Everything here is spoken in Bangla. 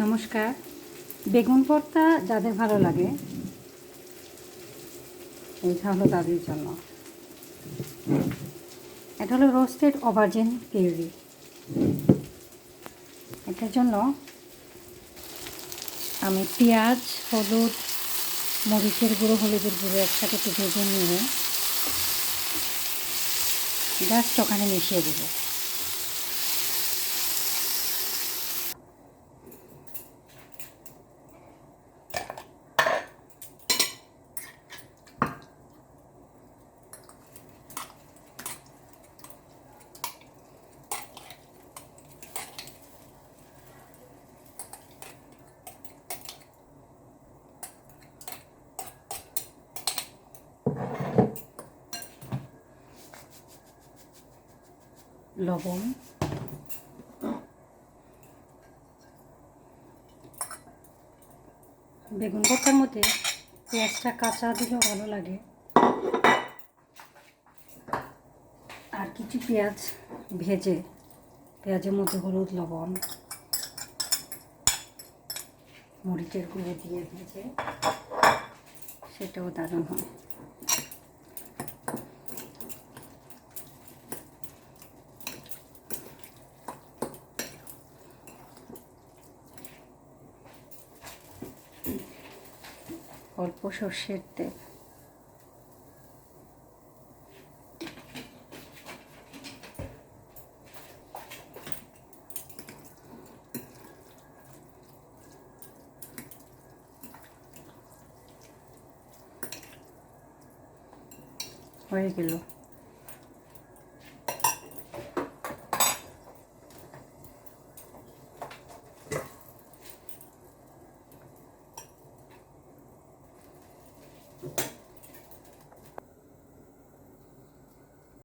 নমস্কার। বেগুন ভর্তা যাদের ভালো লাগে, এইটা হলো তাদের জন্য। এটা হলো রোস্টেড অভার্জিন পিউরি এটার জন্য আমি পেঁয়াজ, হলুদ, মরিচের গুঁড়ো, হলুদের গুঁড়ো একসাথে একটু ভেজে নিয়ে জাস্ট ওখানে মিশিয়ে দেবো। লবণ। বেগুন ভর্তার মধ্যে পেঁয়াজটা কাঁচা দিলেও ভালো লাগে। আর কিছু পেঁয়াজ ভেজে, পেঁয়াজের মধ্যে হলুদ, লবণ, মরিচের গুঁড়ো দিয়ে ভেজে সেটাও দারুণ হয়। অল্প সর্ষের তেল। হয়ে গেল।